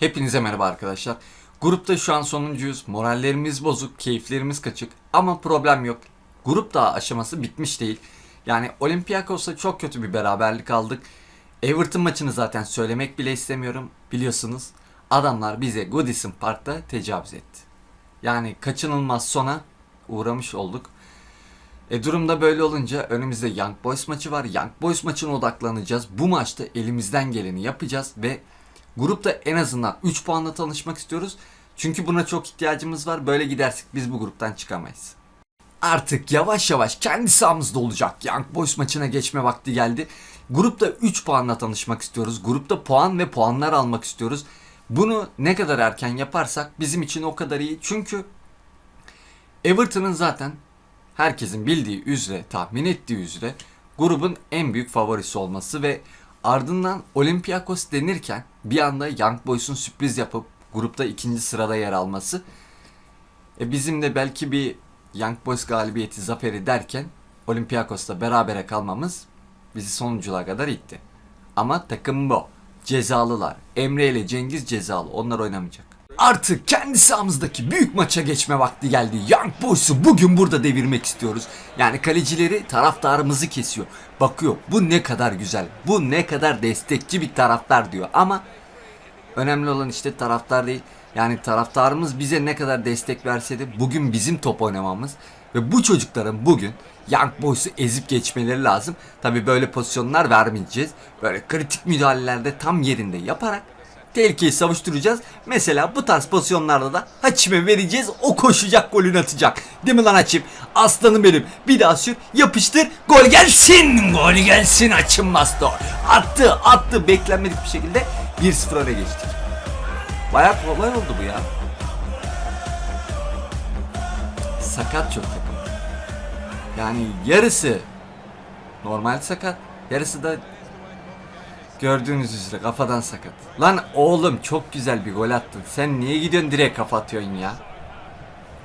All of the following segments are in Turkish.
Hepinize merhaba arkadaşlar. Grupta şu an sonuncuyuz. Morallerimiz bozuk, keyiflerimiz kaçık ama problem yok. Grup daha aşaması bitmiş değil. Yani Olympiakos'la çok kötü bir beraberlik aldık. Everton maçını zaten söylemek bile istemiyorum. Biliyorsunuz adamlar bize Goodison Park'ta tecavüz etti. Yani kaçınılmaz sona uğramış olduk. E durumda böyle olunca önümüzde Young Boys maçı var. Young Boys maçına odaklanacağız. Bu maçta elimizden geleni yapacağız ve grupta en azından 3 puanla tanışmak istiyoruz. Çünkü buna çok ihtiyacımız var. Böyle gidersek biz bu gruptan çıkamayız. Artık yavaş yavaş kendi sahamızda olacak. Young Boys maçına geçme vakti geldi. Grupta 3 puanla tanışmak istiyoruz. Grupta puan ve puanlar almak istiyoruz. Bunu ne kadar erken yaparsak bizim için o kadar iyi. Çünkü Everton'ın zaten herkesin bildiği üzere, tahmin ettiği üzere grubun en büyük favorisi olması ve ardından Olympiakos denirken bir anda Young Boys'un sürpriz yapıp grupta ikinci sırada yer alması e bizim de belki bir Young Boys galibiyeti zaferi derken Olympiakos'la berabere kalmamız bizi sonunculara kadar itti. Ama takım bu. Cezalılar. Emre ile Cengiz cezalı. Onlar oynamayacak. Artık kendi sahamızdaki büyük maça geçme vakti geldi. Young Boys'u bugün burada devirmek istiyoruz. Yani kalecileri taraftarımızı kesiyor. Bakıyor bu ne kadar güzel. Bu ne kadar destekçi bir taraftar diyor. Ama önemli olan işte taraftar değil. Yani taraftarımız bize ne kadar destek verse de bugün bizim top oynamamız ve bu çocukların bugün Young Boys'u ezip geçmeleri lazım. Tabi böyle pozisyonlar vermeyeceğiz. Böyle kritik müdahalelerde tam yerinde yaparak tehlikeyi savuşturacağız. Mesela bu tarz pozisyonlarda da Haçim'e vereceğiz. O koşacak golünü atacak. Değil mi lan Haçim? Aslanım benim. Bir daha sür. Yapıştır. Gol gelsin. Gol gelsin Haçim Mastor. Attı attı. Beklenmedik bir şekilde 1-0 öne geçtik. Bayağı kolay oldu bu ya. Sakat çok takım. Yani yarısı normal sakat. Yarısı da gördüğünüz üzere kafadan sakat. Lan oğlum çok güzel bir gol attın. Sen niye gidiyorsun direkt kafa atıyorsun ya?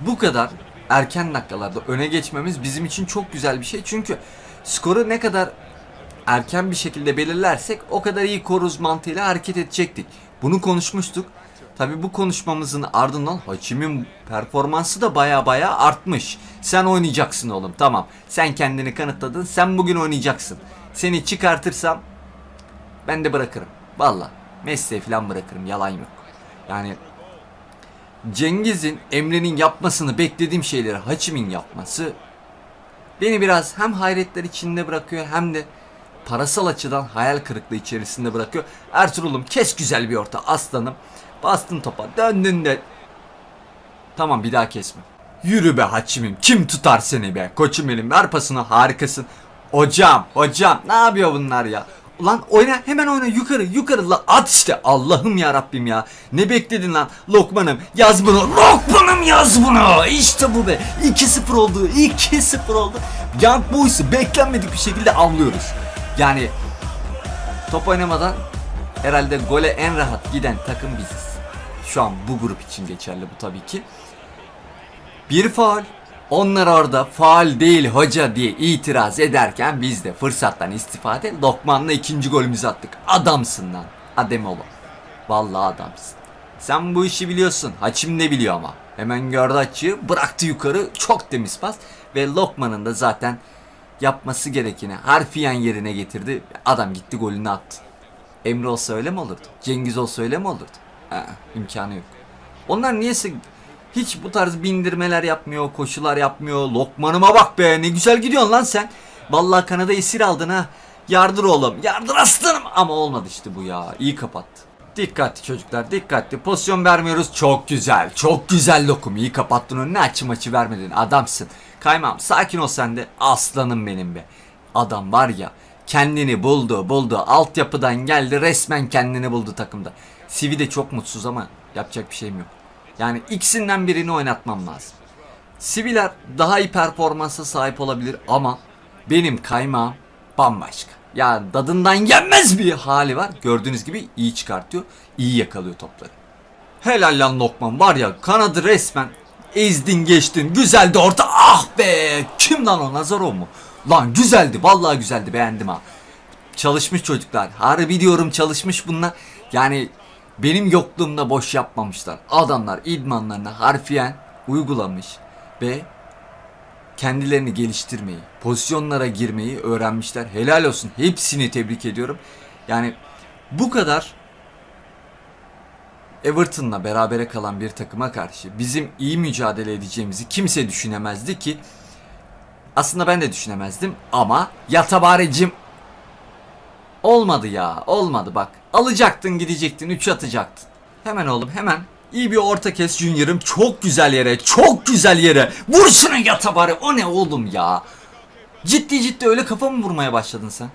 Bu kadar erken dakikalarda öne geçmemiz bizim için çok güzel bir şey. Çünkü skoru ne kadar erken bir şekilde belirlersek o kadar iyi koruz mantığıyla hareket edecektik. Bunu konuşmuştuk. Tabi bu konuşmamızın ardından Hakim'in performansı da baya baya artmış. Sen oynayacaksın oğlum tamam. Sen kendini kanıtladın. Sen bugün oynayacaksın. Seni çıkartırsam ben de bırakırım. Valla. Mesleği falan bırakırım. Yalan yok. Yani Cengiz'in Emre'nin yapmasını beklediğim şeyleri Hakim'in yapması beni biraz hem hayretler içinde bırakıyor hem de parasal açıdan hayal kırıklığı içerisinde bırakıyor. Ertuğrul'um kes güzel bir orta aslanım. Bastın topa döndün de. Tamam bir daha kesme. Yürü be Haçim'im kim tutar seni be koçum benim ver pasını harikasın. Hocam hocam ne yapıyor bunlar ya? Ulan oyna hemen oyna yukarı yukarı la at işte Allah'ım ya Rabbim ya. Ne bekledin lan Lokman'ım yaz bunu Lokman'ım yaz bunu işte bu be 2-0 oldu 2-0 oldu. Young Boys'u beklenmedik bir şekilde avlıyoruz. Yani top oynamadan herhalde gole en rahat giden takım biziz. Şu an bu grup için geçerli bu tabii ki. Bir faul. Onlar orada faal değil hoca diye itiraz ederken biz de fırsattan istifade Lokman'la ikinci golümüzü attık. Adamsın lan. Adem oğlum. Vallahi adamsın. Sen bu işi biliyorsun. Haçim ne biliyor ama. Hemen gördü açıyı bıraktı yukarı çok temiz pas. Ve Lokman'ın da zaten yapması gerekeni harfiyen yerine getirdi. Adam gitti golünü attı. Emre olsa öyle mi olurdu? Cengiz olsa öyle mi olurdu? Ha, imkanı yok. Onlar niyeyse hiç bu tarz bindirmeler yapmıyor, koşular yapmıyor. Lokmanıma bak be ne güzel gidiyorsun lan sen. Vallahi Kanada esir aldın ha. Yardır oğlum, yardır aslanım. Ama olmadı işte bu ya. İyi kapattı. Dikkatli çocuklar, dikkatli. Pozisyon vermiyoruz. Çok güzel, çok güzel lokum. İyi kapattın önüne açı maçı vermedin. Adamsın. Kaymam, sakin ol sen de. Aslanım benim be. Adam var ya, kendini buldu, buldu. Altyapıdan geldi, resmen kendini buldu takımda. Sivi de çok mutsuz ama yapacak bir şeyim yok. Yani ikisinden birini oynatmam lazım. Siviller daha iyi performansa sahip olabilir ama benim kaymağım bambaşka. Ya dadından yenmez bir hali var. Gördüğünüz gibi iyi çıkartıyor. iyi yakalıyor topları. Helal lan Lokman var ya kanadı resmen ezdin geçtin. Güzeldi orta. Ah be. Kim lan o Nazarov mu? Lan güzeldi. Vallahi güzeldi. Beğendim ha. Çalışmış çocuklar. Harbi diyorum çalışmış bunlar. Yani benim yokluğumda boş yapmamışlar. Adamlar idmanlarını harfiyen uygulamış ve kendilerini geliştirmeyi, pozisyonlara girmeyi öğrenmişler. Helal olsun. Hepsini tebrik ediyorum. Yani bu kadar Everton'la berabere kalan bir takıma karşı bizim iyi mücadele edeceğimizi kimse düşünemezdi ki aslında ben de düşünemezdim ama Yatabarecim olmadı ya olmadı bak. Alacaktın gidecektin 3 atacaktın. Hemen oğlum hemen. İyi bir orta kes Junior'ım. Çok güzel yere çok güzel yere. Vur şunu Yatabare o ne oğlum ya? Ciddi ciddi öyle kafa mı vurmaya başladın sen?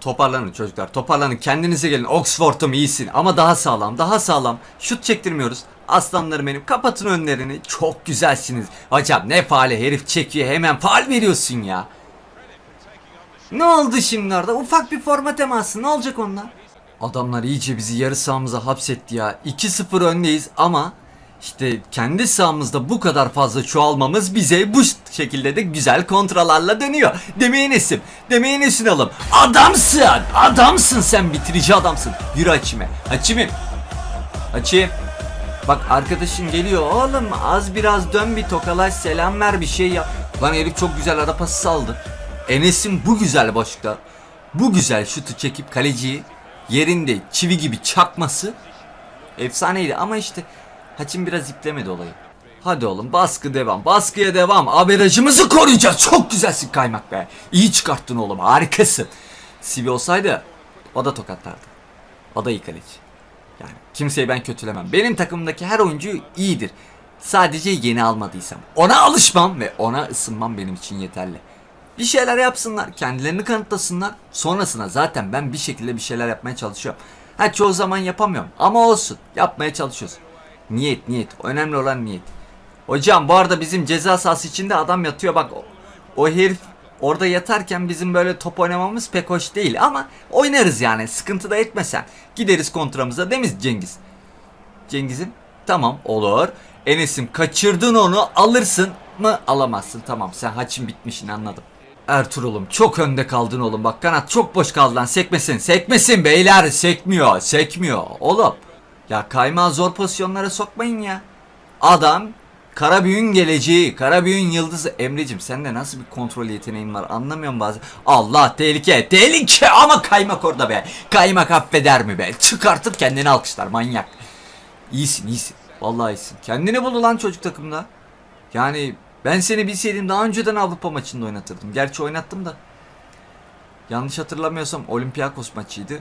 Toparlanın çocuklar toparlanın. Kendinize gelin. Oxford'um iyisin. Ama daha sağlam daha sağlam. Şut çektirmiyoruz. Aslanlarım benim kapatın önlerini. Çok güzelsiniz. Hocam ne faali herif çekiyor hemen faal veriyorsun ya Ne oldu şimdi orada ufak bir forma teması ne olacak onunla Adamlar iyice bizi yarı sahamıza hapsetti ya 2-0 öndeyiz ama işte kendi sahamızda bu kadar fazla çoğalmamız bize bu şekilde de güzel kontralarla dönüyor. Demeyin esim. Demeyin esin alım. Adamsın. Adamsın sen bitirici adamsın. Yürü açime. Açimim. Açayım. Bak arkadaşın geliyor oğlum az biraz dön bir tokalaş selam ver bir şey yap. Lan herif çok güzel ara pası saldı. Enes'in bu güzel boşlukta bu güzel şutu çekip kaleciyi yerinde çivi gibi çakması efsaneydi ama işte Haçim biraz iplemedi olayı. Hadi oğlum baskı devam. Baskıya devam. Averajımızı koruyacağız. Çok güzelsin kaymak be. İyi çıkarttın oğlum. Harikasın. Sivi olsaydı o da tokatlardı. O da iyi kaleci. Yani kimseyi ben kötülemem. Benim takımdaki her oyuncu iyidir. Sadece yeni almadıysam. Ona alışmam ve ona ısınmam benim için yeterli. Bir şeyler yapsınlar, kendilerini kanıtlasınlar. Sonrasına zaten ben bir şekilde bir şeyler yapmaya çalışıyorum. Ha çoğu zaman yapamıyorum ama olsun. Yapmaya çalışıyoruz. Niyet niyet. Önemli olan niyet. Hocam bu arada bizim ceza sahası içinde adam yatıyor bak. O, o herif orada yatarken bizim böyle top oynamamız pek hoş değil ama oynarız yani. Sıkıntı da etmesen. Gideriz kontramıza mi Cengiz? Cengiz'im tamam olur. Enes'im kaçırdın onu alırsın mı alamazsın tamam sen haçın bitmişini anladım. Ertuğrul'um çok önde kaldın oğlum bak kanat çok boş kaldı lan sekmesin sekmesin beyler sekmiyor sekmiyor oğlum. Ya kaymağı zor pozisyonlara sokmayın ya. Adam Karabüyün geleceği, Karabüyün yıldızı. Emrecim sende nasıl bir kontrol yeteneğin var anlamıyorum bazen. Allah tehlike, tehlike ama kaymak orada be. Kaymak affeder mi be? Çıkartıp kendini alkışlar manyak. İyisin iyisin. Vallahi iyisin. Kendini bul lan çocuk takımda. Yani ben seni bilseydim daha önceden Avrupa maçında oynatırdım. Gerçi oynattım da. Yanlış hatırlamıyorsam Olympiakos maçıydı.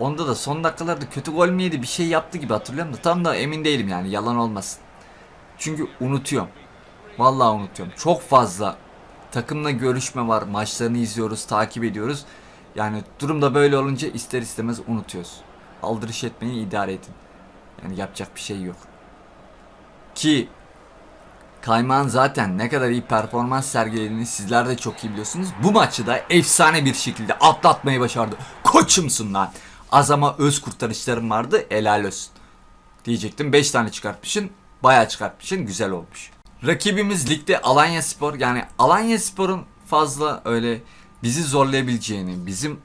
Onda da son dakikalarda kötü gol mü yedi bir şey yaptı gibi hatırlıyorum da tam da emin değilim yani yalan olmasın. Çünkü unutuyorum. Vallahi unutuyorum. Çok fazla takımla görüşme var. Maçlarını izliyoruz, takip ediyoruz. Yani durumda böyle olunca ister istemez unutuyoruz. Aldırış etmeyi idare edin. Yani yapacak bir şey yok. Ki Kaymağın zaten ne kadar iyi performans sergilediğini sizler de çok iyi biliyorsunuz. Bu maçı da efsane bir şekilde atlatmayı başardı. Koçumsun lan. Az ama öz kurtarışlarım vardı. Helal olsun. Diyecektim 5 tane çıkartmışsın. Bayağı çıkartmışsın. Güzel olmuş. Rakibimiz ligde Alanya Spor. Yani Alanya Spor'un fazla öyle bizi zorlayabileceğini, bizim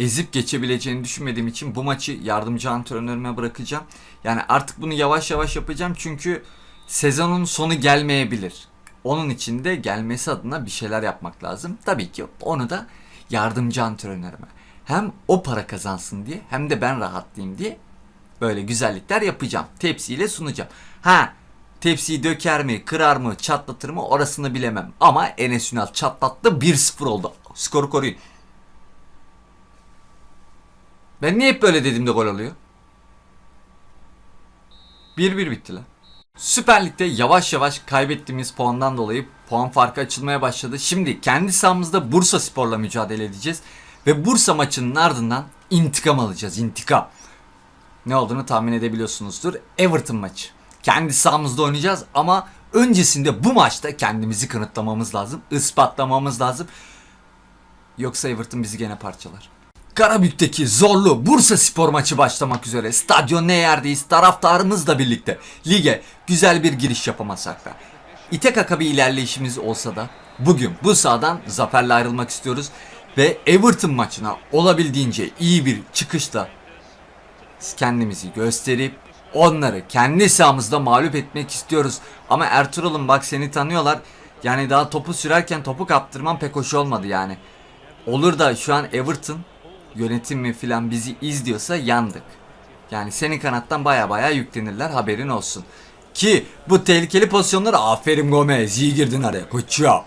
ezip geçebileceğini düşünmediğim için bu maçı yardımcı antrenörüme bırakacağım. Yani artık bunu yavaş yavaş yapacağım çünkü sezonun sonu gelmeyebilir. Onun için de gelmesi adına bir şeyler yapmak lazım. Tabii ki onu da yardımcı antrenörüme. Hem o para kazansın diye hem de ben rahatlayayım diye böyle güzellikler yapacağım. Tepsiyle sunacağım. Ha tepsiyi döker mi, kırar mı, çatlatır mı orasını bilemem. Ama Enes Ünal çatlattı 1-0 oldu. Skoru koruyun. Ben niye hep böyle dediğimde gol oluyor? 1-1 bitti lan. Süper Lig'de yavaş yavaş kaybettiğimiz puandan dolayı puan farkı açılmaya başladı. Şimdi kendi sahamızda Bursa Spor'la mücadele edeceğiz. Ve Bursa maçının ardından intikam alacağız. intikam. Ne olduğunu tahmin edebiliyorsunuzdur. Everton maçı. Kendi sahamızda oynayacağız ama öncesinde bu maçta kendimizi kanıtlamamız lazım. ispatlamamız lazım. Yoksa Everton bizi gene parçalar. Karabük'teki zorlu Bursa Spor maçı başlamak üzere. Stadyon ne yerdeyiz taraftarımızla birlikte. Lige güzel bir giriş yapamasak da. İte kaka bir ilerleyişimiz olsa da bugün bu sahadan zaferle ayrılmak istiyoruz. Ve Everton maçına olabildiğince iyi bir çıkışla kendimizi gösterip onları kendi sahamızda mağlup etmek istiyoruz. Ama Ertuğrul'um bak seni tanıyorlar. Yani daha topu sürerken topu kaptırman pek hoş olmadı yani. Olur da şu an Everton yönetimi filan bizi izliyorsa yandık. Yani senin kanattan baya baya yüklenirler haberin olsun. Ki bu tehlikeli pozisyonlara aferin Gomez iyi girdin araya koçum.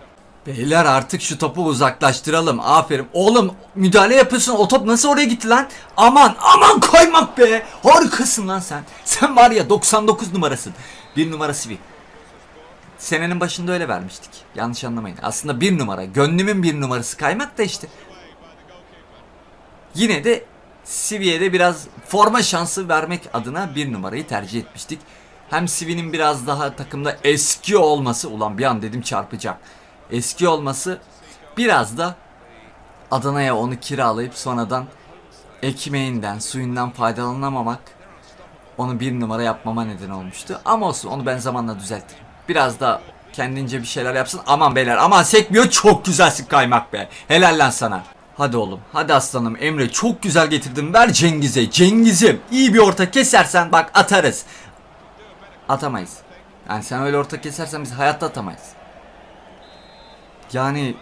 Beyler artık şu topu uzaklaştıralım. Aferin. Oğlum müdahale yapıyorsun. O top nasıl oraya gitti lan? Aman aman koymak be. Harikasın lan sen. Sen var ya 99 numarasın. Bir numarası bir. Senenin başında öyle vermiştik. Yanlış anlamayın. Aslında bir numara. Gönlümün bir numarası kaymak da işte. Yine de Sivi'ye biraz forma şansı vermek adına bir numarayı tercih etmiştik. Hem Sivi'nin biraz daha takımda eski olması ulan bir an dedim çarpacak. Eski olması biraz da Adana'ya onu kiralayıp sonradan ekmeğinden, suyundan faydalanamamak onu bir numara yapmama neden olmuştu. Ama olsun onu ben zamanla düzeltirim. Biraz da kendince bir şeyler yapsın. Aman beyler aman sekmiyor çok güzelsin kaymak be. Helal lan sana. Hadi oğlum hadi aslanım Emre çok güzel getirdin ver Cengiz'e Cengiz'im iyi bir orta kesersen bak atarız. Atamayız. Yani sen öyle orta kesersen biz hayatta atamayız. Yani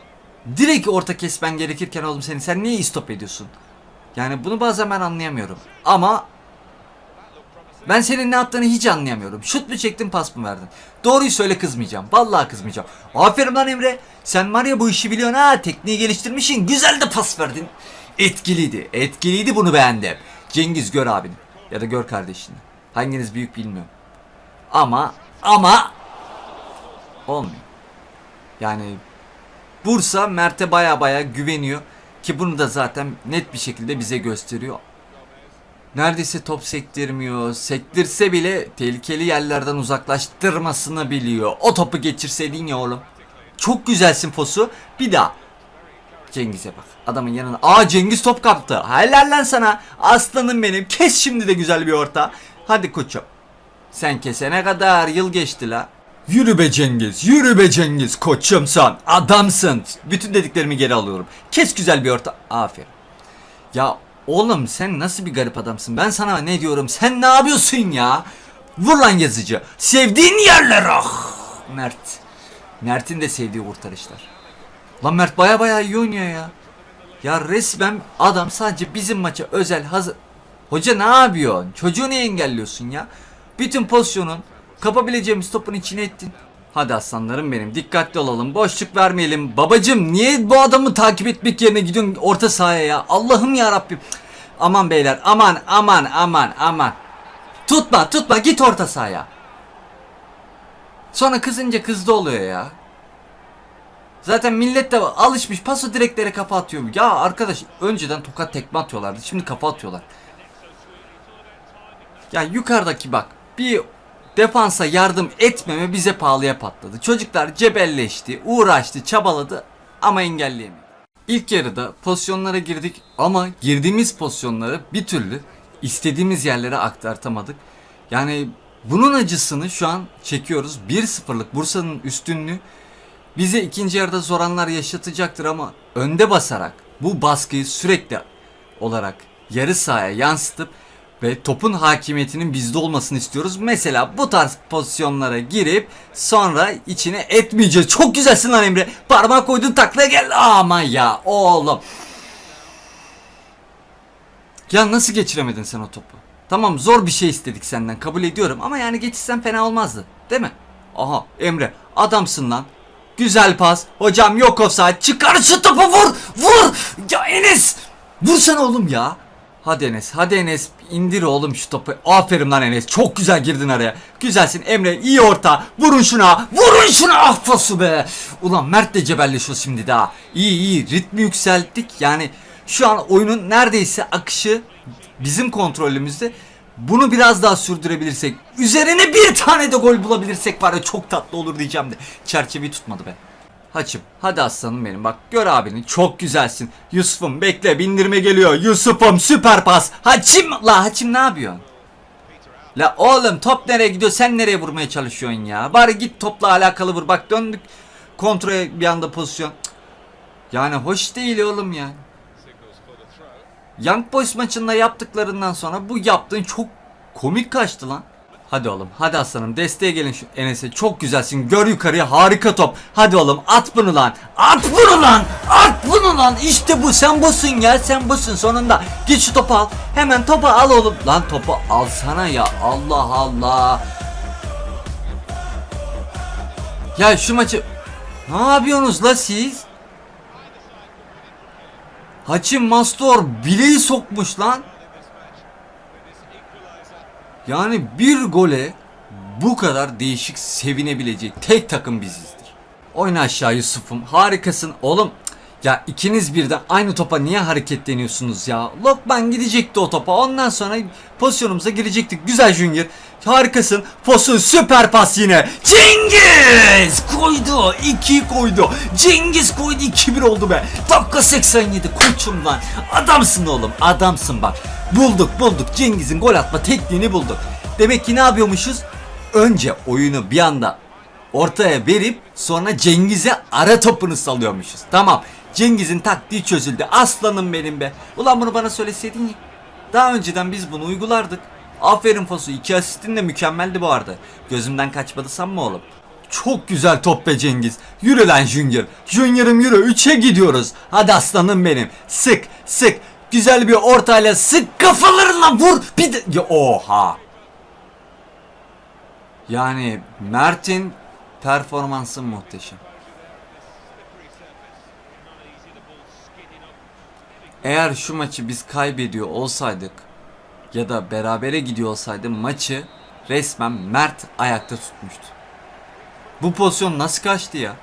direkt orta kesmen gerekirken oğlum seni sen niye istop ediyorsun? Yani bunu bazen ben anlayamıyorum. Ama ben senin ne yaptığını hiç anlayamıyorum. Şut mu çektin pas mı verdin? Doğruyu söyle kızmayacağım. Vallahi kızmayacağım. Aferin lan Emre. Sen var ya bu işi biliyorsun ha. Tekniği geliştirmişsin. Güzel de pas verdin. Etkiliydi. Etkiliydi bunu beğendim. Cengiz gör abini. Ya da gör kardeşini. Hanginiz büyük bilmiyorum. Ama ama olmuyor. Yani Bursa Mert'e baya baya güveniyor. Ki bunu da zaten net bir şekilde bize gösteriyor. Neredeyse top sektirmiyor. Sektirse bile tehlikeli yerlerden uzaklaştırmasını biliyor. O topu geçirseydin ya oğlum. Çok güzelsin Fosu. Bir daha. Cengiz'e bak. Adamın yanına. Aa Cengiz top kaptı. Helal lan sana. Aslanım benim. Kes şimdi de güzel bir orta. Hadi koçum. Sen kesene kadar yıl geçti la. Yürü be Cengiz, yürü be Cengiz koçumsan, adamsın. Bütün dediklerimi geri alıyorum. Kes güzel bir orta. Aferin. Ya oğlum sen nasıl bir garip adamsın? Ben sana ne diyorum? Sen ne yapıyorsun ya? Vur lan yazıcı. Sevdiğin yerler ah. Mert. Mert'in de sevdiği kurtarışlar. Lan Mert baya baya iyi oynuyor ya. Ya resmen adam sadece bizim maça özel hazır. Hoca ne yapıyorsun? Çocuğu niye engelliyorsun ya? Bütün pozisyonun kapabileceğimiz topun içine ettin. Hadi aslanlarım benim dikkatli olalım boşluk vermeyelim. Babacım niye bu adamı takip etmek yerine gidiyorsun orta sahaya ya? Allah'ım ya Rabbim. Aman beyler aman aman aman aman. Tutma tutma git orta sahaya. Sonra kızınca kızdı oluyor ya. Zaten millet de alışmış paso direklere kafa atıyor. Ya arkadaş önceden tokat tekme atıyorlardı. Şimdi kafa atıyorlar. Ya yukarıdaki bak bir defansa yardım etmeme bize pahalıya patladı. Çocuklar cebelleşti, uğraştı, çabaladı ama engelleyemedi. İlk yarıda pozisyonlara girdik ama girdiğimiz pozisyonları bir türlü istediğimiz yerlere aktartamadık. Yani bunun acısını şu an çekiyoruz. 1-0'lık Bursa'nın üstünlüğü bize ikinci yarıda zor anlar yaşatacaktır ama önde basarak bu baskıyı sürekli olarak yarı sahaya yansıtıp ve topun hakimiyetinin bizde olmasını istiyoruz. Mesela bu tarz pozisyonlara girip sonra içine etmeyeceğiz. Çok güzelsin lan Emre. Parmak koydun taklaya gel. Ama ya oğlum. Ya nasıl geçiremedin sen o topu? Tamam zor bir şey istedik senden kabul ediyorum ama yani geçirsen fena olmazdı. Değil mi? Aha Emre adamsın lan. Güzel pas. Hocam yok offside. Çıkar şu topu vur. Vur. Ya Enes. Vursana oğlum ya. Hadi Enes, hadi Enes indir oğlum şu topu. Aferin lan Enes. Çok güzel girdin araya. Güzelsin Emre. iyi orta. Vurun şuna. Vurun şuna. Ah pası be. Ulan Mert de cebelleşiyor şimdi daha. İyi iyi. Ritmi yükselttik. Yani şu an oyunun neredeyse akışı bizim kontrolümüzde. Bunu biraz daha sürdürebilirsek, üzerine bir tane de gol bulabilirsek var ya çok tatlı olur diyeceğim de çerçeveyi tutmadı be. Haçım hadi aslanım benim bak gör abini çok güzelsin. Yusuf'um bekle bindirme geliyor. Yusuf'um süper pas. Haçim la Haçim ne yapıyorsun? La oğlum top nereye gidiyor sen nereye vurmaya çalışıyorsun ya? Bari git topla alakalı vur bak döndük kontrol bir anda pozisyon. Yani hoş değil oğlum ya. Young Boys maçında yaptıklarından sonra bu yaptığın çok komik kaçtı lan. Hadi oğlum hadi aslanım. Desteğe gelin şu Enes'e. Çok güzelsin. Gör yukarıya harika top. Hadi oğlum at bunu lan. At bunu lan. At bunu lan. İşte bu. Sen busun ya sen busun sonunda git şu topu al. Hemen topu al oğlum. Lan topu alsana ya. Allah Allah. Ya şu maçı ne yapıyorsunuz la siz? Haçim Mastor bileği sokmuş lan yani bir gole bu kadar değişik sevinebilecek tek takım bizizdir. Oyna aşağı Yusuf'um. Harikasın. Oğlum ya ikiniz birden aynı topa niye hareketleniyorsunuz ya? Lokman gidecekti o topa. Ondan sonra pozisyonumuza girecektik. Güzel Junior. Harikasın. Fosun süper pas yine. Cengiz koydu. 2 koydu. Cengiz koydu. 2-1 oldu be. Dakika 87 koçum lan. Adamsın oğlum. Adamsın bak. Bulduk bulduk. Cengiz'in gol atma tekniğini bulduk. Demek ki ne yapıyormuşuz? Önce oyunu bir anda ortaya verip sonra Cengiz'e ara topunu salıyormuşuz. Tamam. Cengiz'in taktiği çözüldü. Aslanım benim be. Ulan bunu bana söyleseydin ya. Daha önceden biz bunu uygulardık. Aferin Fosu. iki asistin de mükemmeldi bu arada. Gözümden kaçmadı sanma oğlum. Çok güzel top be Cengiz. Yürü lan Junior. Junior'ım yürü. 3'e gidiyoruz. Hadi aslanım benim. Sık sık. Güzel bir ortayla sık kafalarına vur. Bir de... Ya, oha. Yani Mert'in performansı muhteşem. Eğer şu maçı biz kaybediyor olsaydık ya da berabere gidiyor olsaydı maçı resmen Mert ayakta tutmuştu. Bu pozisyon nasıl kaçtı ya?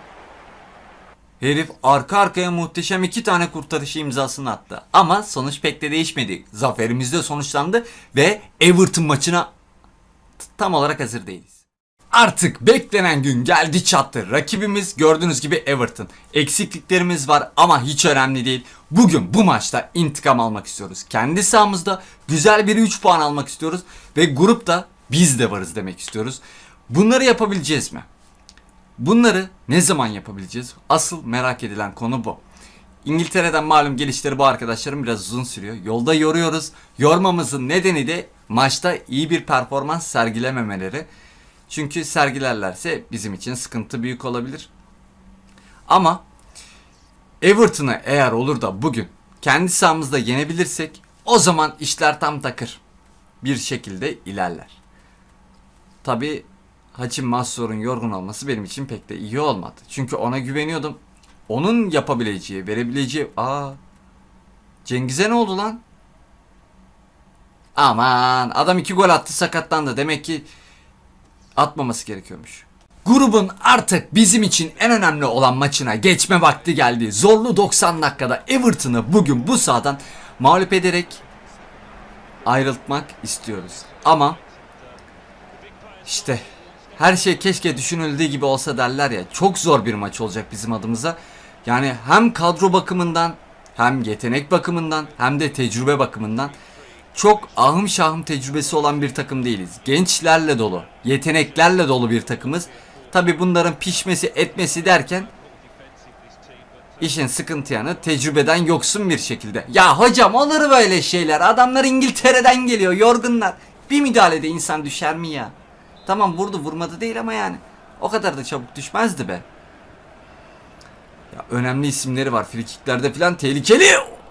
Herif arka arkaya muhteşem iki tane kurtarışı imzasını attı. Ama sonuç pek de değişmedi. Zaferimiz de sonuçlandı ve Everton maçına tam olarak hazır değiliz. Artık beklenen gün geldi çattı. Rakibimiz gördüğünüz gibi Everton. Eksikliklerimiz var ama hiç önemli değil. Bugün bu maçta intikam almak istiyoruz. Kendi sahamızda güzel bir 3 puan almak istiyoruz. Ve grupta biz de varız demek istiyoruz. Bunları yapabileceğiz mi? Bunları ne zaman yapabileceğiz? Asıl merak edilen konu bu. İngiltere'den malum gelişleri bu arkadaşlarım biraz uzun sürüyor. Yolda yoruyoruz. Yormamızın nedeni de maçta iyi bir performans sergilememeleri. Çünkü sergilerlerse bizim için sıkıntı büyük olabilir. Ama Everton'ı eğer olur da bugün kendi sahamızda yenebilirsek o zaman işler tam takır. Bir şekilde ilerler. Tabi Hacim Massor'un yorgun olması benim için pek de iyi olmadı. Çünkü ona güveniyordum. Onun yapabileceği, verebileceği... Aa, Cengiz'e ne oldu lan? Aman adam iki gol attı sakatlandı. Demek ki atmaması gerekiyormuş. Grubun artık bizim için en önemli olan maçına geçme vakti geldi. Zorlu 90 dakikada Everton'ı bugün bu sahadan mağlup ederek ayrıltmak istiyoruz. Ama işte her şey keşke düşünüldüğü gibi olsa derler ya. Çok zor bir maç olacak bizim adımıza. Yani hem kadro bakımından hem yetenek bakımından hem de tecrübe bakımından çok ahım şahım tecrübesi olan bir takım değiliz. Gençlerle dolu, yeteneklerle dolu bir takımız. Tabi bunların pişmesi etmesi derken işin sıkıntı yanı tecrübeden yoksun bir şekilde. Ya hocam olur böyle şeyler. Adamlar İngiltere'den geliyor yorgunlar. Bir müdahalede insan düşer mi ya? Tamam vurdu vurmadı değil ama yani. O kadar da çabuk düşmezdi be. Ya önemli isimleri var. Frikiklerde falan tehlikeli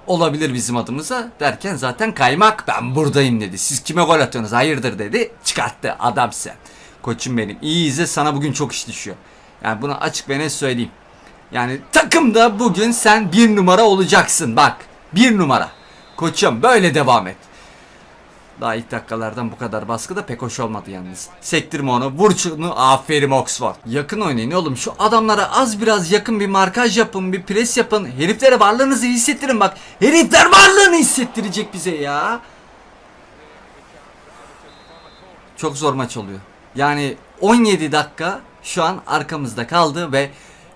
olabilir bizim adımıza derken zaten kaymak ben buradayım dedi. Siz kime gol atıyorsunuz hayırdır dedi. Çıkarttı adam sen. Koçum benim iyi izle sana bugün çok iş düşüyor. Yani bunu açık ve net söyleyeyim. Yani takımda bugün sen bir numara olacaksın bak. Bir numara. Koçum böyle devam et. Daha ilk dakikalardan bu kadar baskı da pek hoş olmadı yalnız. Sektirme onu, vur şunu, aferin Oxford. Yakın oynayın oğlum, şu adamlara az biraz yakın bir markaj yapın, bir pres yapın. Heriflere varlığınızı hissettirin bak. Herifler varlığını hissettirecek bize ya. Çok zor maç oluyor. Yani 17 dakika şu an arkamızda kaldı ve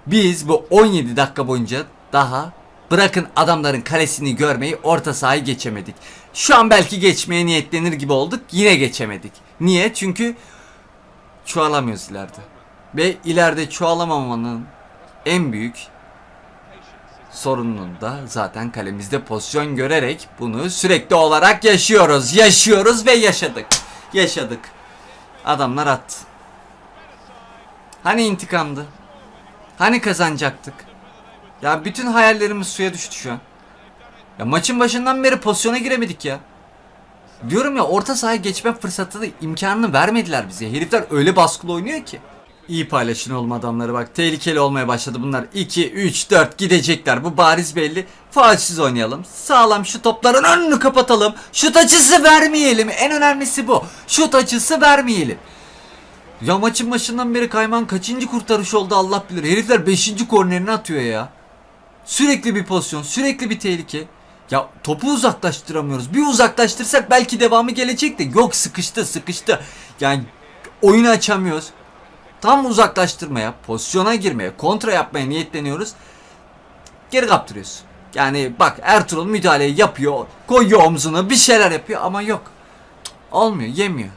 biz bu 17 dakika boyunca daha bırakın adamların kalesini görmeyi orta sahayı geçemedik. Şu an belki geçmeye niyetlenir gibi olduk yine geçemedik. Niye? Çünkü çoğalamıyoruz ileride. Ve ileride çoğalamamanın en büyük sorununu da zaten kalemizde pozisyon görerek bunu sürekli olarak yaşıyoruz. Yaşıyoruz ve yaşadık. Yaşadık. Adamlar attı. Hani intikamdı? Hani kazanacaktık? Ya bütün hayallerimiz suya düştü şu an. Ya maçın başından beri pozisyona giremedik ya. Diyorum ya orta sahaya geçme fırsatı da imkanını vermediler bize. Herifler öyle baskılı oynuyor ki. İyi paylaşın oğlum adamları bak. Tehlikeli olmaya başladı bunlar. 2, 3, 4 gidecekler. Bu bariz belli. Faalsiz oynayalım. Sağlam şu topların önünü kapatalım. Şut açısı vermeyelim. En önemlisi bu. Şut açısı vermeyelim. Ya maçın başından beri Kayman kaçıncı kurtarış oldu Allah bilir. Herifler 5. kornerini atıyor ya. Sürekli bir pozisyon, sürekli bir tehlike. Ya topu uzaklaştıramıyoruz. Bir uzaklaştırsak belki devamı gelecek de yok sıkıştı sıkıştı. Yani oyunu açamıyoruz. Tam uzaklaştırmaya, pozisyona girmeye, kontra yapmaya niyetleniyoruz. Geri kaptırıyoruz. Yani bak Ertuğrul müdahaleyi yapıyor, koyuyor omzuna bir şeyler yapıyor ama yok. Olmuyor, yemiyor.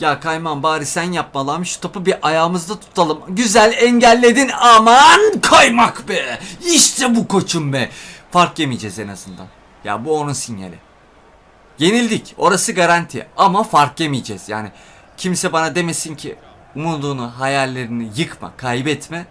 Ya Kayman bari sen yapma lan şu topu bir ayağımızda tutalım. Güzel engelledin aman kaymak be. İşte bu koçum be. Fark yemeyeceğiz en azından. Ya bu onun sinyali. Yenildik orası garanti ama fark yemeyeceğiz. Yani kimse bana demesin ki umudunu hayallerini yıkma kaybetme.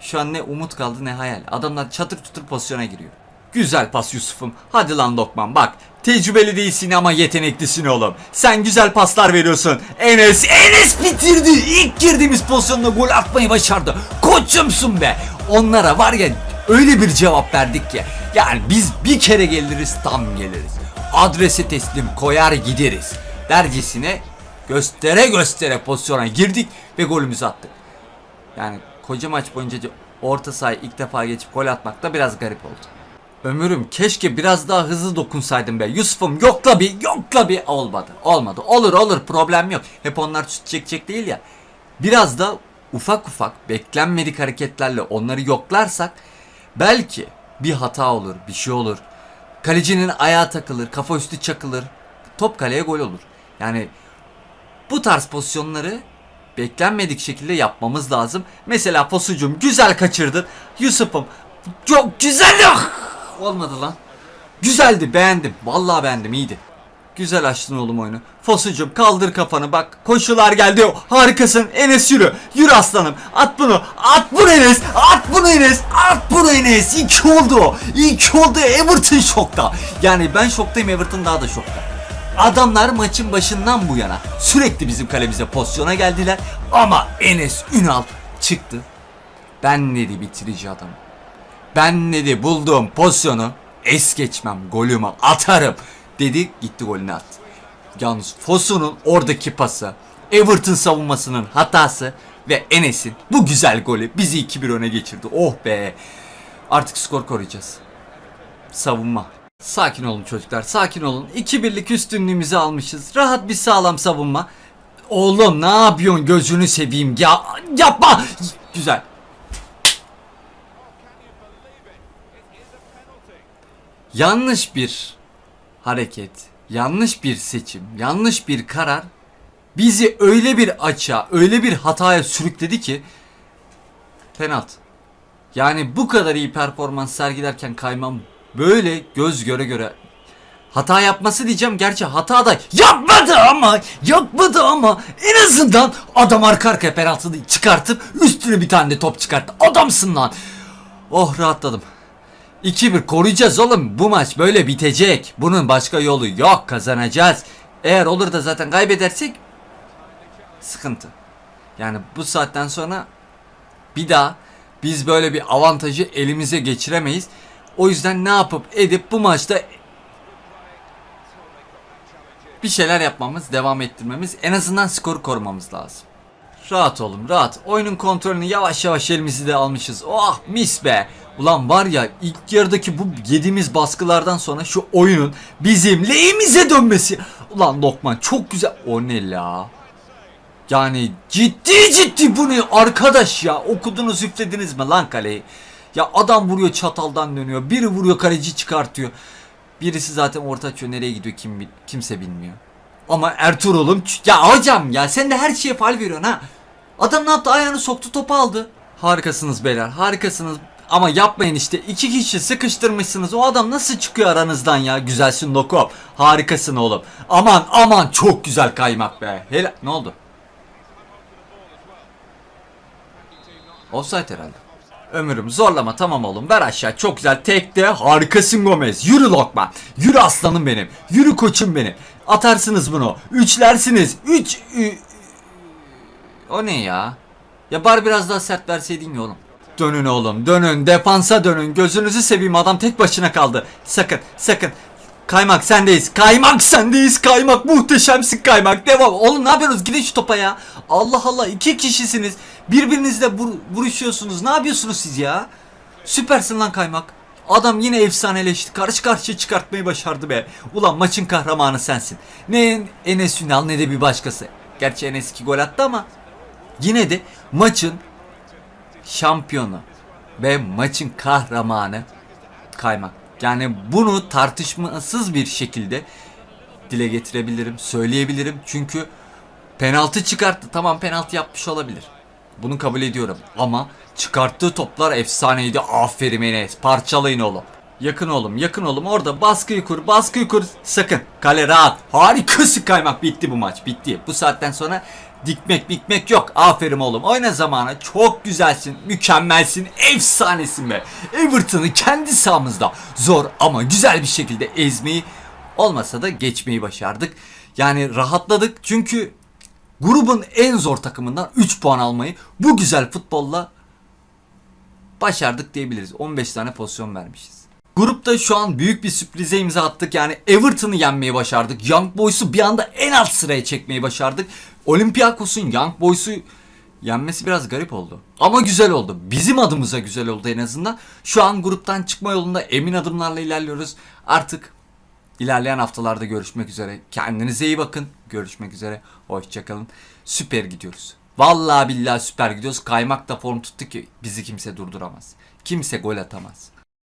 Şu an ne umut kaldı ne hayal. Adamlar çatır çutur pozisyona giriyor. Güzel pas Yusuf'um. Hadi lan Lokman bak. Tecrübeli değilsin ama yeteneklisin oğlum. Sen güzel paslar veriyorsun. Enes, Enes bitirdi. İlk girdiğimiz pozisyonda gol atmayı başardı. Koçumsun be. Onlara var ya öyle bir cevap verdik ki. Yani biz bir kere geliriz tam geliriz. Adrese teslim koyar gideriz. Dercesine göstere göstere pozisyona girdik ve golümüzü attık. Yani koca maç boyunca orta sahayı ilk defa geçip gol atmak da biraz garip oldu. Ömürüm keşke biraz daha hızlı dokunsaydım be. Yusuf'um yokla bir yokla bir olmadı. Olmadı. Olur olur problem yok. Hep onlar çekecek değil ya. Biraz da ufak ufak beklenmedik hareketlerle onları yoklarsak belki bir hata olur, bir şey olur. Kalecinin ayağı takılır, kafa üstü çakılır. Top kaleye gol olur. Yani bu tarz pozisyonları beklenmedik şekilde yapmamız lazım. Mesela Fosucum güzel kaçırdın. Yusuf'um çok güzel yok. Olmadı lan. Güzeldi beğendim. Vallahi beğendim iyiydi. Güzel açtın oğlum oyunu. Fosucum kaldır kafanı bak. Koşular geldi. Harikasın. Enes yürü. Yürü aslanım. At bunu. At bunu Enes. At bunu Enes. At bunu Enes. İki oldu. İki oldu. Everton şokta. Yani ben şoktayım Everton daha da şokta. Adamlar maçın başından bu yana sürekli bizim kalemize pozisyona geldiler ama Enes Ünal çıktı. Ben dedi bitirici adam. Ben dedi bulduğum pozisyonu es geçmem golümü atarım dedi gitti golünü attı. Yalnız Fosu'nun oradaki pası, Everton savunmasının hatası ve Enes'in bu güzel golü bizi 2-1 öne geçirdi. Oh be. Artık skor koruyacağız. Savunma. Sakin olun çocuklar sakin olun. 2-1'lik üstünlüğümüzü almışız. Rahat bir sağlam savunma. Oğlum ne yapıyorsun gözünü seveyim ya yapma. Güzel. Yanlış bir hareket, yanlış bir seçim, yanlış bir karar bizi öyle bir açığa, öyle bir hataya sürükledi ki penaltı. Yani bu kadar iyi performans sergilerken Kayman böyle göz göre göre hata yapması diyeceğim. Gerçi hata da yapmadı ama yapmadı ama en azından adam arka arkaya penaltıyı çıkartıp üstüne bir tane de top çıkarttı. Adamsın lan. Oh rahatladım. 2-1 koruyacağız oğlum. Bu maç böyle bitecek. Bunun başka yolu yok. Kazanacağız. Eğer olur da zaten kaybedersek sıkıntı. Yani bu saatten sonra bir daha biz böyle bir avantajı elimize geçiremeyiz. O yüzden ne yapıp edip bu maçta bir şeyler yapmamız, devam ettirmemiz, en azından skoru korumamız lazım. Rahat olun, rahat. Oyunun kontrolünü yavaş yavaş elimizi de almışız. Oh mis be. Ulan var ya ilk yarıdaki bu yediğimiz baskılardan sonra şu oyunun bizim lehimize dönmesi. Ulan Lokman çok güzel. O ne la? Yani ciddi ciddi bu ne arkadaş ya okudunuz üflediniz mi lan kaleyi? Ya adam vuruyor çataldan dönüyor. Biri vuruyor kaleci çıkartıyor. Birisi zaten orta açıyor nereye gidiyor kim kimse bilmiyor. Ama Ertuğrul'um ya hocam ya sen de her şeye fal veriyorsun ha. Adam ne yaptı ayağını soktu topu aldı. Harikasınız beyler harikasınız. Ama yapmayın işte. iki kişi sıkıştırmışsınız. O adam nasıl çıkıyor aranızdan ya? Güzelsin Lokop. Harikasın oğlum. Aman aman çok güzel kaymak be. Hele ne oldu? Offside herhalde. Ömürüm zorlama tamam oğlum ver aşağı çok güzel tekte harikasın Gomez yürü Lokman yürü aslanım benim yürü koçum benim atarsınız bunu üçlersiniz üç o ne ya ya bari biraz daha sert verseydin ya oğlum dönün oğlum dönün defansa dönün gözünüzü seveyim adam tek başına kaldı sakın sakın Kaymak sendeyiz. Kaymak sendeyiz. Kaymak muhteşemsin kaymak. Devam. Oğlum ne yapıyorsunuz? Gidin şu topa ya. Allah Allah iki kişisiniz. Birbirinizle vur- vuruşuyorsunuz. Ne yapıyorsunuz siz ya? Süpersin lan kaymak. Adam yine efsaneleşti. Karşı karşıya çıkartmayı başardı be. Ulan maçın kahramanı sensin. Ne Enes Ünal ne de bir başkası. Gerçi Enes iki gol attı ama yine de maçın şampiyonu ve maçın kahramanı kaymak. Yani bunu tartışmasız bir şekilde dile getirebilirim, söyleyebilirim. Çünkü penaltı çıkarttı. Tamam penaltı yapmış olabilir. Bunu kabul ediyorum. Ama çıkarttığı toplar efsaneydi. Aferin Enes. Parçalayın oğlum. Yakın oğlum, yakın oğlum. Orada baskıyı kur, baskıyı kur. Sakın. Kale rahat. Harikasın kaymak. Bitti bu maç. Bitti. Bu saatten sonra dikmek dikmek yok. Aferin oğlum. Oyna zamanı. Çok güzelsin. Mükemmelsin. Efsanesin be. Everton'ı kendi sahamızda zor ama güzel bir şekilde ezmeyi olmasa da geçmeyi başardık. Yani rahatladık çünkü grubun en zor takımından 3 puan almayı bu güzel futbolla başardık diyebiliriz. 15 tane pozisyon vermişiz. Grupta şu an büyük bir sürprize imza attık. Yani Everton'ı yenmeyi başardık. Young Boys'u bir anda en alt sıraya çekmeyi başardık. Olympiakos'un Young Boys'u yenmesi biraz garip oldu. Ama güzel oldu. Bizim adımıza güzel oldu en azından. Şu an gruptan çıkma yolunda emin adımlarla ilerliyoruz. Artık ilerleyen haftalarda görüşmek üzere. Kendinize iyi bakın. Görüşmek üzere. Hoşçakalın. Süper gidiyoruz. Vallahi billahi süper gidiyoruz. Kaymak da form tuttu ki bizi kimse durduramaz. Kimse gol atamaz.